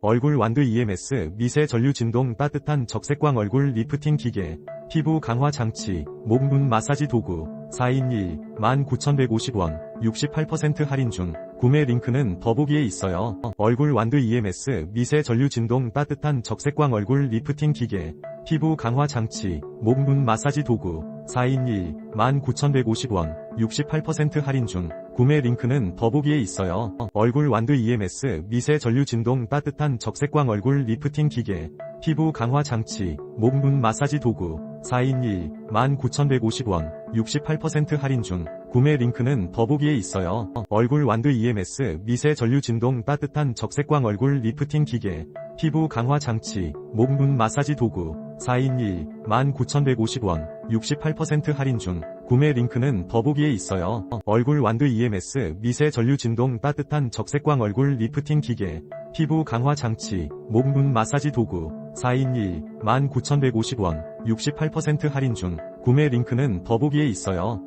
얼굴 완두 EMS 미세 전류 진동 따뜻한 적색광 얼굴 리프팅 기계 피부 강화 장치 목눈 마사지 도구 4인 1 19,150원 68% 할인 중 구매 링크는 더보기에 있어요. 얼굴 완두 EMS 미세 전류 진동 따뜻한 적색광 얼굴 리프팅 기계 피부 강화 장치 목눈 마사지 도구 4인 1 19,150원 68% 할인 중 구매 링크는 더보기에 있어요. 얼굴 완두 EMS 미세 전류 진동 따뜻한 적색광 얼굴 리프팅 기계 피부 강화 장치 목눈 마사지 도구 4인 1 19,150원 68% 할인 중 구매 링크는 더보기에 있어요. 얼굴 완두 EMS 미세 전류 진동 따뜻한 적색광 얼굴 리프팅 기계 피부 강화 장치 목눈 마사지 도구 4인 1 19,150원 68% 할인 중 구매 링크는 더보기에 있어요. 얼굴 완두 EMS 미세 전류 진동 따뜻한 적색광 얼굴 리프팅 기계 피부 강화 장치 목눈 마사지 도구 4인 1 19,150원 68% 할인 중 구매 링크는 더보기에 있어요.